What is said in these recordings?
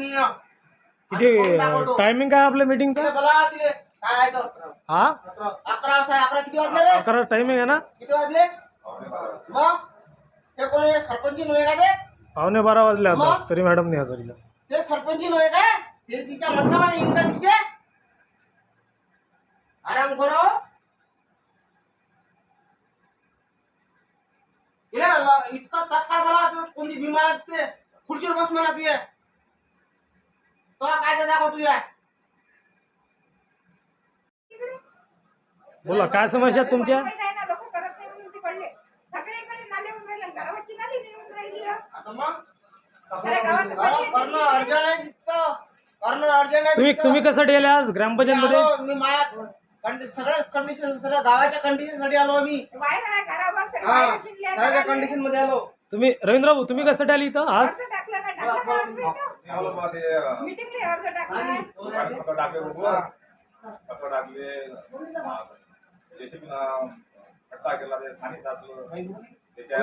तुम्ही या. किती आम्ही करून दाखवतो. टायमिंग काय आपल्या तिले मीटिंगचा बोला तिले काय आहे तो हा? अकरा अकरा वाजता आहे. अकरा किती वाजले रे? अकरा टायमिंग आहे ना? किती वाजले मग ते कोण आहे? सरपंच नव्हे का ते पावणे बारा वाजले आता मग? तरी मॅडम नाही हजरीला ते सरपंच नव्हे काय ते तिच्या मतदाराने येईन का तिचे आराम करो। तिला ल- इतका तात्काळ मला तू कोणती बिमार ते खुर्चीवर बस म्हणा तुझे तो काय ते दाखव तुझ्या बोला काय समस्या आहेत तुमच्या? हं. आता मग? अरे गावात करणं आहे तिथं. करणं आहे तुम्ही तिथं. तुम्ही कसाठी आले आज? ग्रामपंचायत मध्ये आलो, मी माया कंडि- सगळ्या कंडिशन सगळ्या गावाच्या कंडिशनसाठी आलो आम्ही. आहे घरावर सगळं हा सगळ्या. कंडिशनमध्ये आलो. तुम्ही रवींद्र भाऊ तुम्ही कशासाठी आली इथं आज? टाकलं टाकलं? अर्ज टाकला? कट्टा केला ते पाणी साचलं त्याच्या.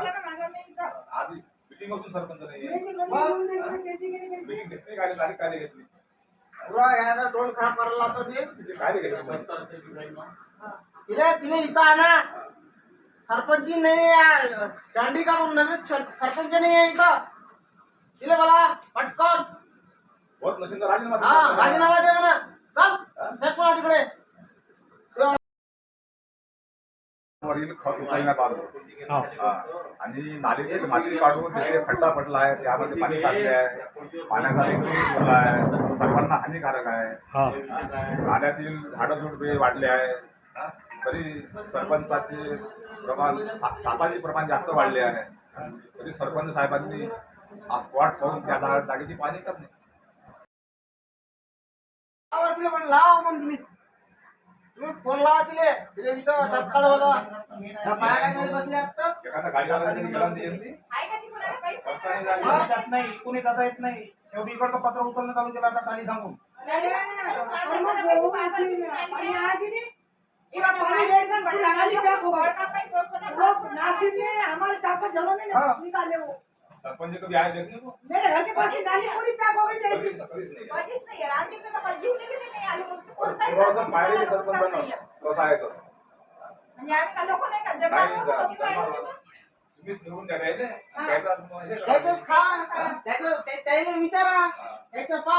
आधी मिटिंग असून सरपंच नाही मिटिंग घेतली काय तारीख काय घेतली. पुरा याचा टोल खराब करायला लावतो ते. तिला तिने इथं आणा. सरपंच नाही आहे. चांडी का नगरीत सर- सरपंच नाही आहे इथं. तिला बोला पटकन. होत नसेल तर राजीनामा हा द्या. राजीनामा दे म्हणा. चल फेक म्हणा तिकडे. वरील खत उचलण्यात आलं हा. आणि नालीतील माती काढून तिथे खड्डा पडला आहे. त्यामध्ये पाणी साचले आहे. पाण्याचा झाला आहे. सर्वांना हानिकारक आहे. हा. नाल्यातील झाडं झुडपे वाढले आहे. तरी सरपंचाचे प्रमाण सापाचे प्रमाण जास्त वाढले आहे. तरी सरपंच साहेबांनी हा स्पॉट पाहून त्या जागेची करणे. पण लाव मग तुम्ही. तुम्ही फोन लावा तिले. तिले इथं तत्काळ बोला त्या बाया घरी का ती. जात नाही कोणी जाता येत नाही. शेवटी इकडचं पत्र उचलणं चालू केलं आता खाली सांगून नाही नाही. हा. सरपंच बुवा. कधीच कधीच कधीच नाही. आलो. पुरावठा पाहिजे सरपंच कोणताच नाही. आहे. म्हणजे आजकाल लोक नाही का? तुम्हीच निवडून द्या त्याचा खा. त्याचं ते- त्याला विचारा. त्याचं पा